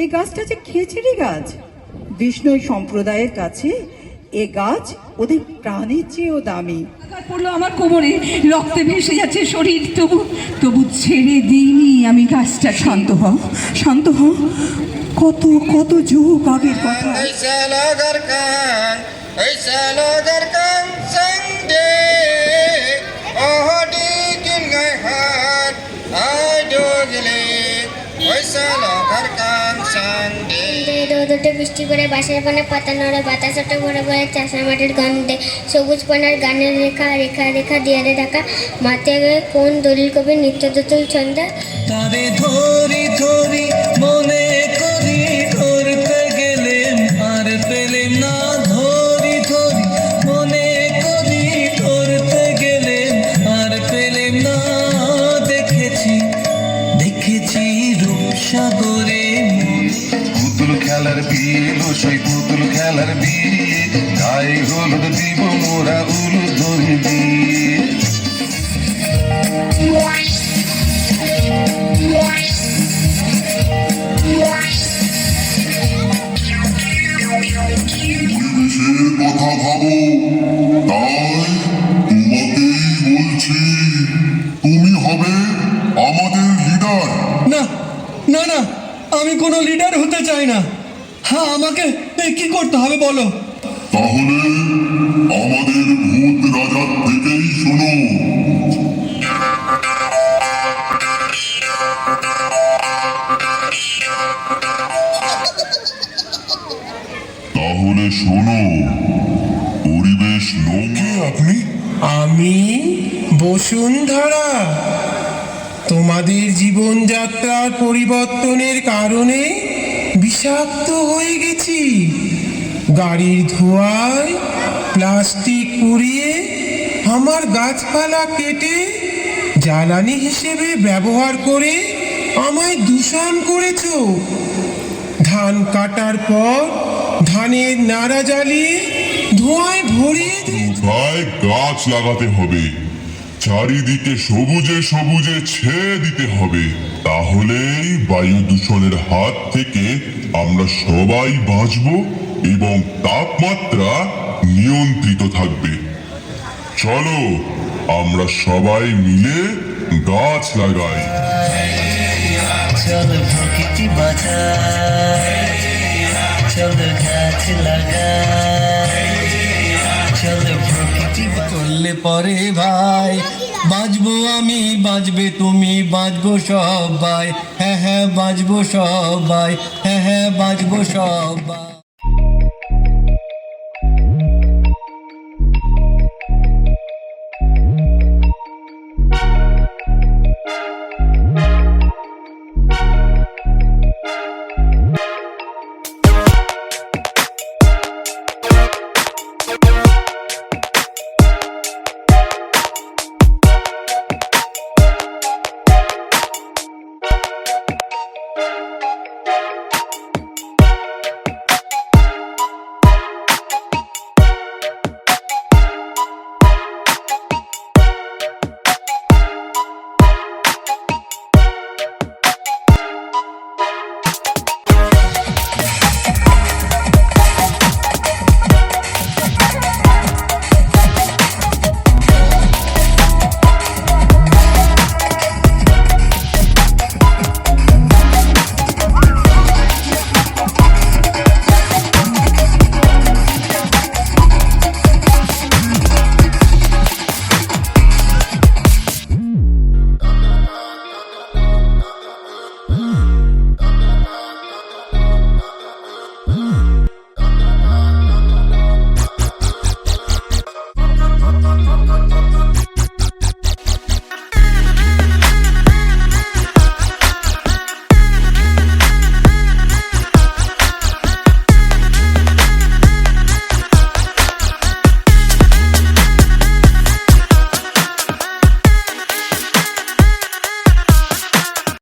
এই গাছটা যে খেচড়ি গাছ। বিষ্ণুই সম্প্রদায়ের কাছে এ গাছ ওদের প্রাণের চেয়েও দামি। পড়ল আমার কোমরে রক্তে ভেসে যাচ্ছে শরীর। তবু তবু ছেড়ে দিইনি আমি গাছটা। শান্ত হ শান্ত হ কত কত যুগ আগের কথা। Isa উঠে বৃষ্টি করে বাঁশের পানে পাতা নড়ে, বাতাস ওঠে, ভরে ভরে চাষা মাটির গন্ধে সবুজ পানার গানের রেখা রেখা রেখা, দেয়ালে ঢাকা। মাথায় কোন দলিল কবি নিত্য দতুল ছন্দা খেলার সেই পুতুল খেলার বিয়ে গায়ে হলুদ দিব মোরা উলু ধরে দিয়ে। কথা ভাবো। তাই তোমাকেই বলছি তুমি হবে আমাদের লিডার না না না আমি কোনো লিডার হতে চাই না। হ্যাঁ আমাকে কি করতে হবে বলো? তাহলে আমাদের ভূত রাজার থেকেই শোনো। তাহলে শোনো পরিবেশ নোংরা আপনি? আমি বসুন্ধরা। তোমাদের জীবনযাত্রার পরিবর্তনের কারণে বিষাক্ত হয়ে গেছি। গাড়ির ধোঁয়ায় প্লাস্টিক পুড়িয়ে আমার গাছপালা কেটে জ্বালানি হিসেবে ব্যবহার করে আমায় দূষণ করেছ। ধান কাটার পর ধানের নাড়া জ্বালিয়ে ধোঁয়ায় ভরিয়ে গাছ লাগাতে হবে। চারিদিকে সবুজে সবুজে ছেয়ে দিতে হবে, তাহলেই বায়ু দূষণের হাত থেকে আমরা সবাই বাঁচব এবং তাপমাত্রা নিয়ন্ত্রিত থাকবে। চলো, আমরা সবাই মিলে গাছ লাগাই। চল প্রকৃতি বাঁচাই, চল গাছ লাগাই। করলে পরে ভাই। বাঁচবো আমি বাঁচবে তুমি বাঁচবো সবাই। হ্যাঁ হ্যাঁ বাঁচবো সবাই। হ্যাঁ হ্যাঁ বাঁচবো সবাই।